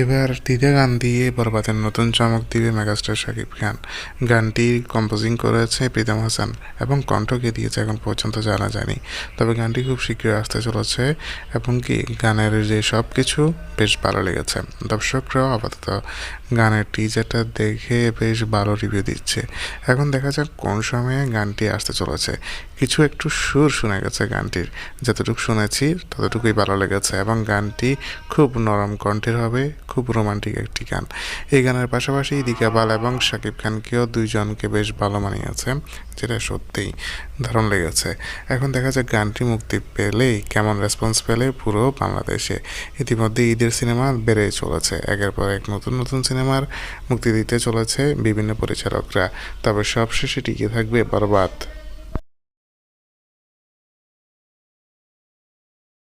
এবার দ্বিতীয় গান দিয়ে বরবাদের নতুন চমক দিবে মেগাস্টার শাকিব খান। গানটি কম্পোজিং করেছে প্রীতম হাসান এবং কণ্ঠকে দিয়েছে এখন পর্যন্ত জানা যায়নি। তবে গানটি খুব শীঘ্রই আসতে চলেছে এবং কি গানের যে সব কিছু বেশ ভালো লেগেছে। দর্শকরাও আপাতত গানের টিজারটা দেখে বেশ ভালো রিভিউ দিচ্ছে। এখন দেখা যাক কোন সময়ে গানটি আসতে চলেছে। কিছু একটু সুর শোনা গেছে গানটির। যতটুকু শুনেছি ততটুকুই ভালো লেগেছে এবং গানটি খুব নরম কণ্ঠের হবে। খুব রোমান্টিক একটি গান। এই গানের পাশাপাশি দিকা বাল এবং শাকিব খানকেও দুইজনকে বেশ ভালো মানিয়েছে, যেটা সত্যিই দারুণ লেগেছে। এখন দেখা যাক গানটি মুক্তি পেলেই কেমন রেসপন্স পেলে পুরো বাংলাদেশে। ইতিমধ্যে ঈদের সিনেমা বেড়ে চলেছে। একের পর এক নতুন নতুন সিনেমার মুক্তি দিতে চলেছে বিভিন্ন পরিচালকরা। তবে সবশেষে টিকে থাকবে বরবাদ।